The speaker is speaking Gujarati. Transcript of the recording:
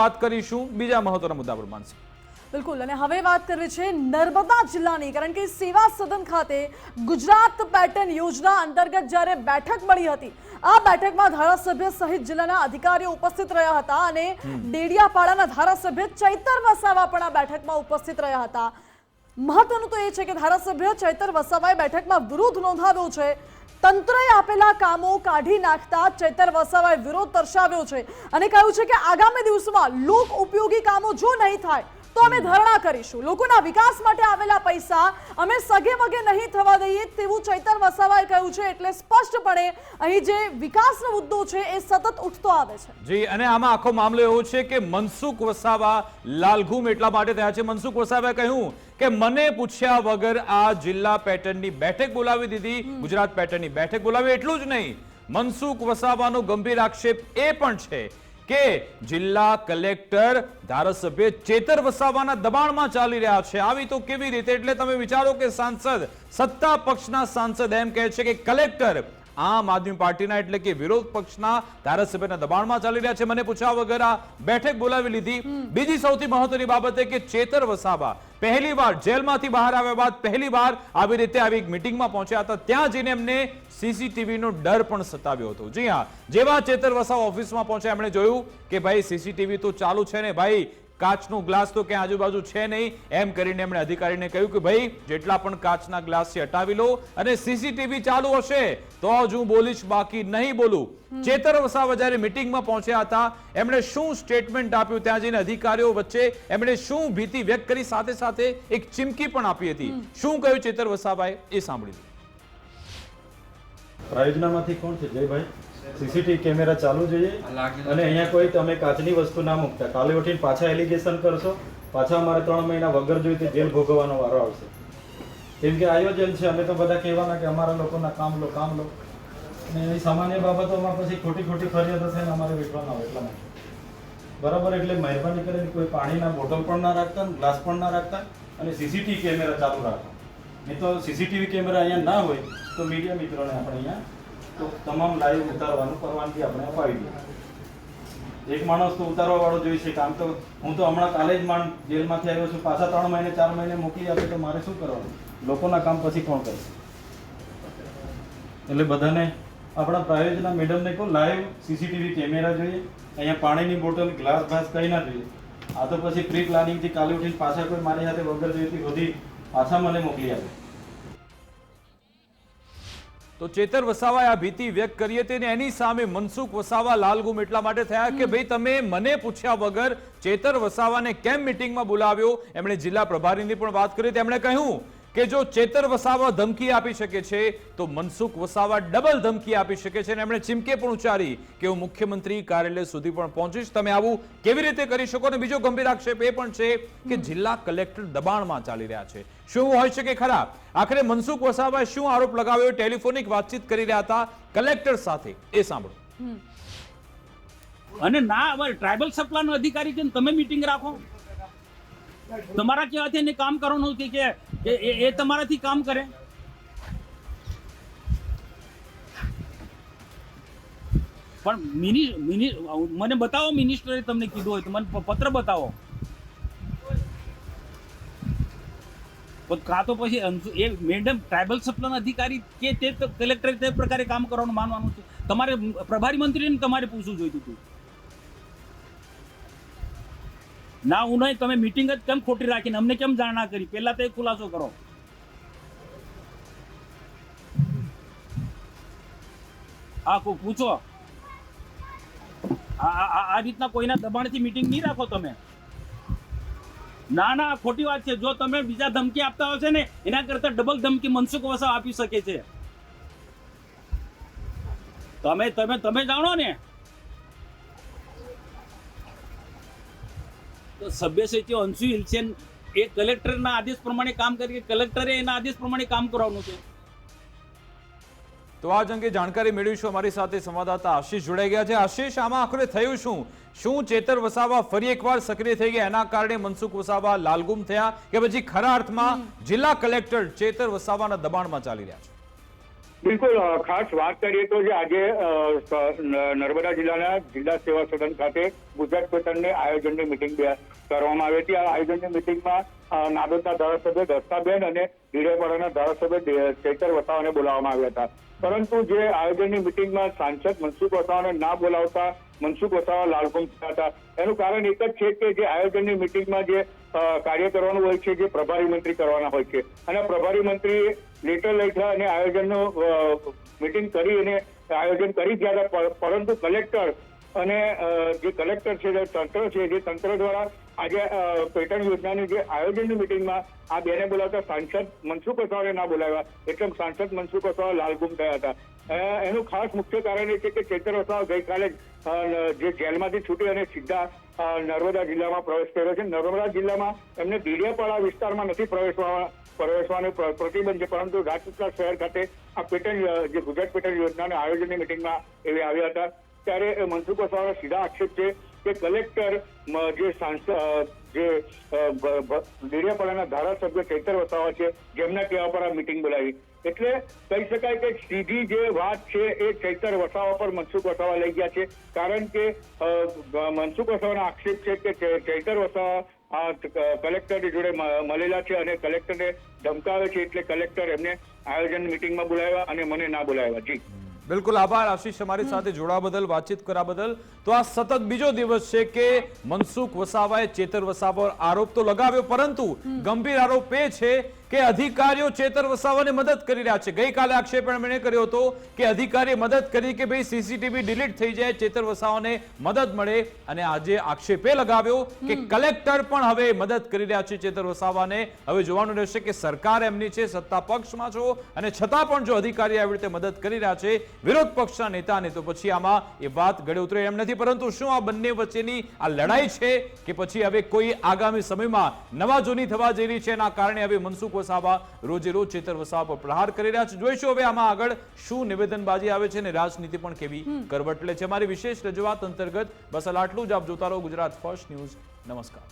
વાત કરીશું બીજા મહત્વના મુદ્દા પર માનસી. બિલકુલ અને હવે વાત કરવી છે નર્મદા જિલ્લાની કારણ કે સેવા સદન ખાતે ગુજરાત પેટર્ન યોજના અંતર્ગત જ્યારે બેઠક મળી હતી આ બેઠકમાં ધારાસભ્ય સહિત જિલ્લાના અધિકારીઓ ઉપસ્થિત રહ્યા હતા અને ડેડિયાપાડાના ધારાસભ્ય ચૈતર વસાવા પણ આ બેઠકમાં ઉપસ્થિત રહ્યા હતા. મહત્વનું તો એ છે કે ધારાસભ્ય ચૈતર વસાવાએ બેઠકમાં વિરોધ નોંધાવ્યો છે. તંત્રએ આપેલા કામો કાઢી નાખતા ચેતર વસાવાએ વિરોધ દર્શાવ્યો છે અને કહ્યું છે કે આગામી દિવસોમાં લોક ઉપયોગી કામો જો નહીં થાય તો અમે ધરણા કરીશું. લોકોના વિકાસ માટે આવેલા પૈસા અમે સગે વગે નહીં થવા દઈએ તેવું ચૈતર વસાવાએ કહ્યું છે એટલે સ્પષ્ટપણે અહીં જે વિકાસનો મુદ્દો છે એ સતત ઉઠતો આવે છે. જી અને આમાં આખો મામલો એવો છે કે મનસુખ વસાવા લાલઘુમ એટલા માટે થયા છે. મનસુખ વસાવાએ કહ્યું કે મને પૂછ્યા વગર આ જિલ્લા પેટર્નની બેઠક બોલાવી દીધી. ગુજરાત પેટર્નની બેઠક બોલાવી, એટલું જ નહીં, મનસુખ વસાવાનો ગંભીર આક્ષેપ એ પણ છે કે જિલ્લા કલેક્ટર ધારાસભ્ય ચેતર વસાવાના દબાણમાં ચાલી રહ્યા છે. આવી તો કેવી રીતે? એટલે તમે વિચારો કે સાંસદ, સત્તા પક્ષના સાંસદ એમ કહે છે કે કલેક્ટર આમ આદમી પાર્ટીના એટલે કે વિરોધ પક્ષના ધારાસભ્યના દબાણમાં ચાલી રહ્યા છે. મને પૂછ્યા વગર આ બેઠક બોલાવી લીધી. બીજી સૌથી મહત્વની બાબત એ કે ચેતર વસાવા પહેલી વાર જેલમાંથી બહાર આવ્યા બાદ પહેલી વાર આવી રીતે આવી એક મીટિંગમાં પહોંચ્યા હતા. ત્યાં જઈને એમને સીસીટીવી નો ડર પણ સતાવ્યો હતો. જી હા જેવા ચેતર વસાવા ઓફિસમાં પહોંચ્યા એમણે જોયું કે ભાઈ સીસીટીવી તો ચાલુ છે ને ભાઈ કાચનો ગ્લાસ તો ક્યાં આજુબાજુ છે નહીં. એમ કરીને એમણે અધિકારીને કહ્યું કે ભાઈ જેટલા પણ કાચના ગ્લાસ છે હટાવી લો અને સીસીટીવી ચાલુ હશે. તો જ હું બોલીશ બાકી નહીં બોલું. ચેતર વસાવા જ્યારે મિટિંગમાં પહોંચ્યા હતા એમણે શું સ્ટેટમેન્ટ આપ્યું? ત્યાં જઈને અધિકારીઓ વચ્ચે એમણે શું ભીતિ વ્યક્ત કરી? સાથે સાથે એક ચીમકી પણ આપી હતી. શું કહ્યું ચેતર વસાવાએ? એ સાંભળી પ્રાયોજનામાંથી કોણ છે? જયભાઈ? સીસીટીવી કેમેરા ચાલુ જોઈએ. અને અહીંયા કોઈ તમે કાચની વસ્તુ ના મૂકતા. કાલે ઉઠીને પાછા એલિગેશન કરશો. પાછા અમારે ત્રણ મહિના વગર જોઈએ તે જેલ ભોગવવાનો વારો આવશે. કેમ કે આયોજન છે અમે તો બધા કહેવાના કે અમારા લોકોના કામ લો કામ લો. અને એવી સામાન્ય બાબતોમાં પછી ખોટી ખોટી ફરિયાદો થઈને અમારે વેઠવાના હોય એટલા માટે. બરાબર એટલે મહેરબાની કરીને કોઈ પાણીના બોટલ પણ ના રાખતા ગ્લાસ પણ ના રાખતા અને સીસીટીવી કેમેરા ચાલુ રાખો. નહીં તો સીસીટીવી કેમેરા અહીંયા ના હોય તો મીડિયા મિત્રોને આપણે અહીંયા તો તમામ લાઈવ ઉતારવાનું પરવાનગી આપણે અપાવી દઈએ. એક માણસ તો ઉતારવા વાળો જોઈ છે કામ તો હું તો હમણાં કાલે જ માણ જેલમાંથી આવ્યો છું. પાછા ત્રણ મહિને, ચાર મહિને મોકલી આપે તો મારે શું કરવાનું? લોકોના કામ પછી કોણ કરશે એટલે બધાને આપણા પ્રાયોજના મેડમને કહો લાઈવ સીસીટીવી કેમેરા જોઈએ. અહીંયા પાણીની બોટલ, ગ્લાસ ભાસ કંઈ ના જોઈએ. આ તો પછી પ્રી પ્લાનિંગથી કાલે ઉઠીને પાછા કોઈ મારી સાથે વગર જોઈતી બધી પાછા મને મોકલી આપે. તો ચેતર વસાવાએ આ ભીતિ વ્યક્ત કરી હતી અને એની સામે મનસુખ વસાવા, લાલગુમ એટલા માટે થયા કે ભાઈ તમે મને પૂછ્યા વગર ચેતર વસાવાને કેમ મિટિંગમાં બોલાવ્યો? એમણે જિલ્લા પ્રભારીની પણ વાત કરી. તેમણે કહ્યું કે જો ચેતર વસાવા ધમકી આપી શકે છે, તો મનસુખ વસાવા ડબલ ધમકી આપી શકે છે અને એમણે ચીમકે પણ ઉચ્ચારી કે હું મુખ્યમંત્રી કાર્યાલય સુધી પણ પહોંચીશ. તમે આવું કેવી રીતે કરી શકો? અને બીજો ગંભીર આક્ષેપ એ પણ છે કે જિલ્લા કલેક્ટર દબાણમાં ચાલી રહ્યા છે. શું હોય શકે ખરા? આખરે મનસુખ વસાવાએ શું આરોપ લગાવ્યો? ટેલિફોનિક વાતચીત કરી રહ્યા હતા કલેક્ટર સાથે. એ સાંભળો. અને ના, અમારે ટ્રાઇબલ સપ્લાયનો અધિકારી છે તમે મીટિંગ રાખો. તમારા કહેવાથી એને કામ કરવાનું નથી કે એ- એ એ તમારાથી કામ કરે. પણ મિનિ મિનિ, મને બતાવો મિનિસ્ટરે તમને કીધું હોય તો મને પત્ર બતાવો. કાં તો પછી એ મેડમ ટ્રાઇબલ સપ્લન અધિકારી કે તે કલેક્ટરે તે પ્રકારે કામ કરવાનું માનવાનું છે. તમારે પ્રભારી મંત્રીને તમારે પૂછવું જોઈતું હતું. ના, હું નહીં, તમે મિટિંગ જ કેમ ખોટી રાખીને? અમને કેમ જાણ ના કરી? પહેલા તો એ ખુલાસો કરો. હા, કોઈ પૂછો? આ રીતના કોઈના દબાણથી મિટિંગ નહીં રાખો તમે? ના ના ખોટી વાત છે. જો તમે બીજા ધમકી આપતા હશે ને, એના કરતા ડબલ ધમકી મનસુખ વસાવ આપી શકે છે. તમે તમે તમે જાણો ને? તો સભ્ય સચિવ અંશુ હિલસેન એ કલેક્ટરના આદેશ પ્રમાણે કામ કરી કલેક્ટરે એના આદેશ પ્રમાણે કામ કરવાનું છે. તો આજ અંગે જાણકારી મેળવીશું અમારી સાથે સંવાદદાતા આશીષ જોડાઈ ગયા છે. આશીષ આમાં આખરે થયું શું? શું ચેતર વસાવા ફરી એકવાર સક્રિય થઈ ગયા? એના કારણે મનસુખ વસાવા લાલગુમ થયા કે પછી ખરા અર્થમાં જિલ્લા કલેક્ટર ચેતર વસાવાના દબાણમાં ચાલી રહ્યા છે? બિલકુલ ખાસ વાત કરીએ તો જે આજે નર્મદા જિલ્લાના જિલ્લા સેવા સદન ખાતે ગુજરાત પેટર્નની આયોજનની મિટિંગ કરવામાં આવી હતી. આ આયોજનની મિટિંગમાં નાદોદના ધારાસભ્ય દસ્તાબેન અને ડીરેપાડાના ધારાસભ્ય ચૈતર વસાવાને બોલાવવામાં આવ્યા હતા. પરંતુ જે આયોજનની મિટિંગમાં સાંસદ મનસુખ વસાવાને ના બોલાવતા મનસુખ વસાવા લાલગુમ થયા હતા એનું કારણ એક જ છે કે જે આયોજનની મિટિંગમાં જે કાર્ય કરવાનું હોય છે, જે પ્રભારી મંત્રી કરવાના હોય છે. અને પ્રભારી મંત્રી લેટર લખ્યા અને આયોજનનું મિટિંગ કરી અને આયોજન કરી ગયા હતા. પરંતુ કલેક્ટર અને જે કલેક્ટર છે, જે તંત્ર છે, જે તંત્ર દ્વારા આજે પેટર્ન યોજનાની જે આયોજનની મિટિંગમાં આ બેને બોલાવતા સાંસદ મનસુખ વસાવાને ના બોલાવ્યા. એટલે સાંસદ મનસુખ વસાવા લાલગુમ થયા હતા. એનું ખાસ મુખ્ય કારણ એ છે કે ચેતર વસાવા ગઈકાલે જ, જેલમાંથી છૂટી અને સીધા નર્મદા જિલ્લામાં પ્રવેશ કર્યો છે. નર્મદા જિલ્લામાં એમને દીડિયાપાડા વિસ્તારમાં નથી પ્રવેશવા પ્રવેશવાનો પ્રતિબંધ છે પરંતુ રાજપીપળા શહેર ખાતે આ પેટર્ન જે ગુજરાત પેટર્ન યોજનાના આયોજનની મિટિંગમાં એ આવ્યા હતા. ત્યારે મનસુખ વસાવાનો સીધા આક્ષેપ છે કે કલેક્ટર જે સાંસદ જે ડેડિયાપાડાના ધારાસભ્ય ચૈતર વસાવા છે જેમના કહેવા પર આ મિટિંગ બોલાવી. એટલે કહી શકાય કે સીધી જે વાત છે એ ચૈતર વસાવા પર મનસુખ વસાવા લઈ ગયા છે. કારણ કે મનસુખ વસાવાનો આક્ષેપ છે કે ચૈતર વસાવા કલેક્ટરની જોડે મળેલા છે અને કલેક્ટરને ધમકાવે છે એટલે કલેક્ટર એમને આયોજન મિટિંગમાં બોલાવ્યા અને મને ના બોલાવ્યા. જી. બિલકુલ આભાર, આશીષ, અમારી સાથે જોડાવા બદલ, વાતચીત કરવા બદલ. તો આ સતત બીજો દિવસ છે કે મનસુખ વસાવાએ ચેતર વસાવા પર આરોપ તો લગાવ્યો, પરંતુ ગંભીર આરોપ એ છે કે અધિકારીઓ ચેતર વસાવાને મદદ કરી રહ્યા છે. ગઈકાલે આક્ષેપ એમણે કર્યો હતો કે અધિકારીએ મદદ કરી કે ભાઈ સીસીટીવી ડિલીટ થઈ જાય ચેતર વસાવાને મદદ મળે અને આજે આક્ષેપે લગાવ્યો કે કલેક્ટર પણ હવે મદદ કરી રહ્યા છે ચેતર વસાવાને હવે જોવાનું રહેશે કે સરકાર એમની છે સત્તા પક્ષમાં છો અને છતાં પણ જો અધિકારી આવી રીતે મદદ કરી રહ્યા છે વિરોધ પક્ષના નેતાને તો પછી આમાં એ વાત ગળે ઉતરે એમ નથી. પરંતુ શું આ બંને વચ્ચેની આ લડાઈ છે કે પછી હવે કોઈ આગામી સમયમાં નવા જૂની થવા જઈ રહી છે એના કારણે હવે મનસુખ વસાવા રોજે રોજ ચેતર વસાવા પર પ્રહાર કરી રહ્યા છે. જોઈશું હવે આમાં આગળ શું નિવેદનબાજી આવે છે અને રાજનીતિ પણ કેવી કરવટ લે છે. અમારી વિશેષ રજૂઆત અંતર્ગત બસ આટલું જ. આપ જોતા રહો ગુજરાત ફર્સ્ટ ન્યૂઝ. નમસ્કાર.